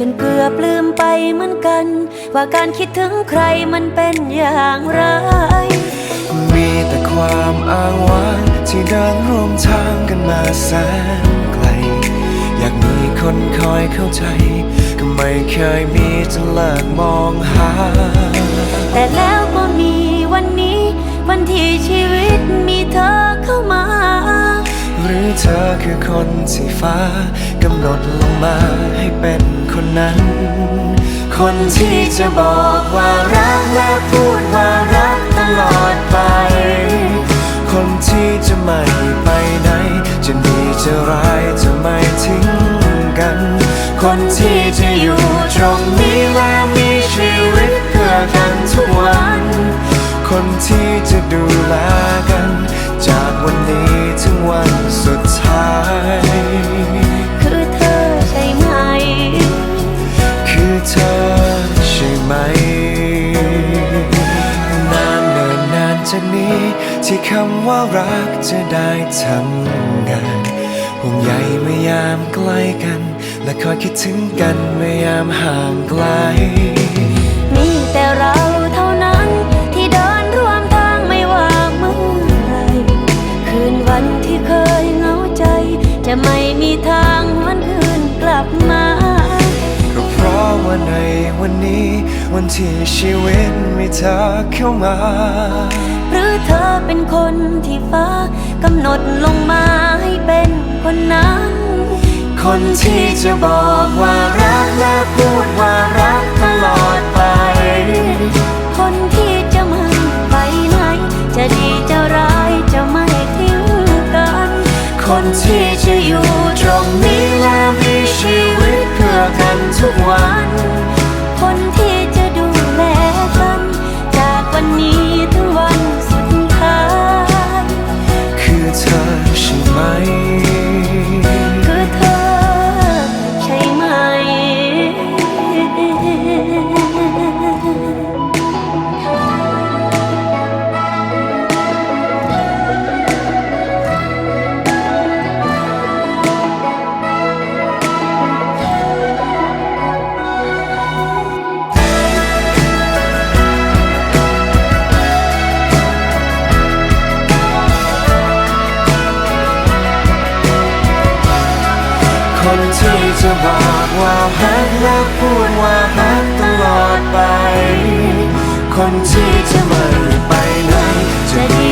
ำงานจนเกือบลืมไปเหมือนกัน ว่าการคิดถึงใครมันเป็นอย่างไร มีแต่ความอ้างว้างที่เดินร่วมทางกันมาแสนไกล อยากมีคนคอยเข้าใจ ก็ไม่เคยมีจนเลิกมองหา แต่แล้วก็มีวันนี้ วันที่ชีวิตมีเธอเข้ามา หรือเธอคือคนที่ฟ้ากำหนดลงมาให้ เป็นคนนั้น คนที่จะบอกว่ารักและพูดว่ารักตลอดไป คนที่จะไม่ไปไหน จะดีจะร้ายจะไม่ทิ้งกัน คนที่จะอยู่ตรงนี้และมีชีวิตเพื่อกันทุกวัน คนที่จะดูแลกัน จากวันนี้ นานจากนี้ ที่คำว่ารักจะได้ทำงานห่วงใยเมื่อยามใกล้กัน และคอยคิดถึงกันเมื่อยามห่างไกล มีแต่เราเท่านั้นที่เดินร่วมทางไม่ว่าเมื่อไหรคืนวันที่เคยเหงาใจ จะไม่มีทางหวนคืนกลับมาก็เพราะว่าในวันนี้ วันที่ชีวิตมีเธอเข้ามา ที่ฟ้ากำหนดลงมาให้เป็นคนนั้น คนที่จะบอกว่ารักและพูดว่ารักตลอดไป คนที่จะไม่ไปไหน จะดีจะร้ายจะไม่ทิ้งกัน คนที่จะ คนที่จะบอกว่าฮักและพูดว่าฮักตลอดไป คนที่จะไม่ไปไหนจะดี